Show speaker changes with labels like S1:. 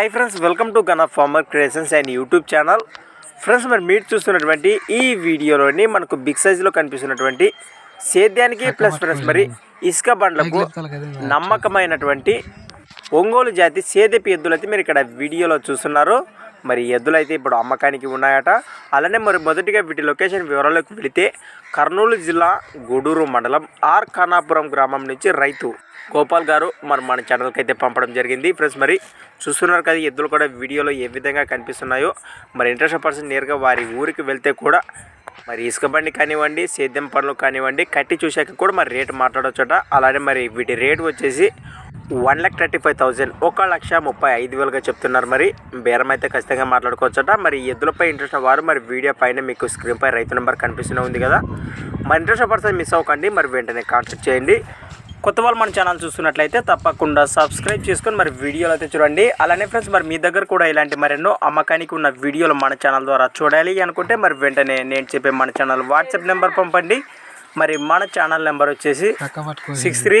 S1: Hi friends welcome to gun of farmer creations and YouTube channel friends మరి మీరు చూస్తున్నటువంటి ఈ వీడియోలోని మనకు బిగ్ సైజులో కనిపిస్తున్నటువంటి సేద్యానికి ప్లస్ ఫ్రెండ్స్ మరి ఇసుక బండ్లకు నమ్మకమైనటువంటి ఒంగోలు జాతి సేదెపు ఎద్దులు అయితే మీరు ఇక్కడ వీడియోలో చూస్తున్నారు. మరి ఎద్దులైతే ఎద్దులు అయితే ఇప్పుడు అమ్మకానికి ఉన్నాయట. అలానే మరి మొదటిగా వీటి లొకేషన్ వివరాలకు వెళితే కర్నూలు జిల్లా గూడూరు మండలం ఆర్ ఖానాపురం గ్రామం నుంచి రైతు గోపాల్ గారు మరి మన ఛానల్కి అయితే పంపడం జరిగింది. ఫ్రెండ్స్ మరి చూస్తున్నారు కదా ఎద్దులు కూడా వీడియోలో ఏ విధంగా కనిపిస్తున్నాయో. మరి ఇంట్రెస్ట్ పర్సన్ నేరుగా వారి ఊరికి వెళ్తే కూడా మరి ఇసుక బండి కానివ్వండి సేద్యం పనులు కానివ్వండి కట్టి చూశాక కూడా మరి రేటు మాట్లాడవచ్చట అలానే మరి వీటి రేటు వచ్చేసి one lakh thirty five thousand. ఒక లక్ష ముప్పై ఐదు వేలుగా చెప్తున్నారు మరి. బేరం అయితే ఖచ్చితంగా మాట్లాడుకోవచ్చట. మరి ఎద్దులపై ఇంట్రెస్ట్ వారు మరి వీడియో పైన మీకు స్క్రీన్పై రైతు నెంబర్ కనిపిస్తూనే ఉంది కదా. మరి ఇంట్రెస్ట్ పర్సన్ మిస్ అవ్వకండి. మరి వెంటనే కాంటాక్ట్ చేయండి. కొత్త వాళ్ళు మన ఛానల్ చూస్తున్నట్లయితే తప్పకుండా సబ్స్క్రైబ్ చేసుకొని మరి వీడియోలు అయితే చూడండి. అలానే ఫ్రెండ్స్ మరి మీ దగ్గర కూడా ఇలాంటి మరెన్నో అమ్మకానికి ఉన్న వీడియోలు మన ఛానల్ ద్వారా చూడాలి అనుకుంటే మరి వెంటనే నేను చెప్పే మన ఛానల్ వాట్సాప్ నెంబర్ పంపండి. మరి మన ఛానల్ నెంబర్ వచ్చేసి six three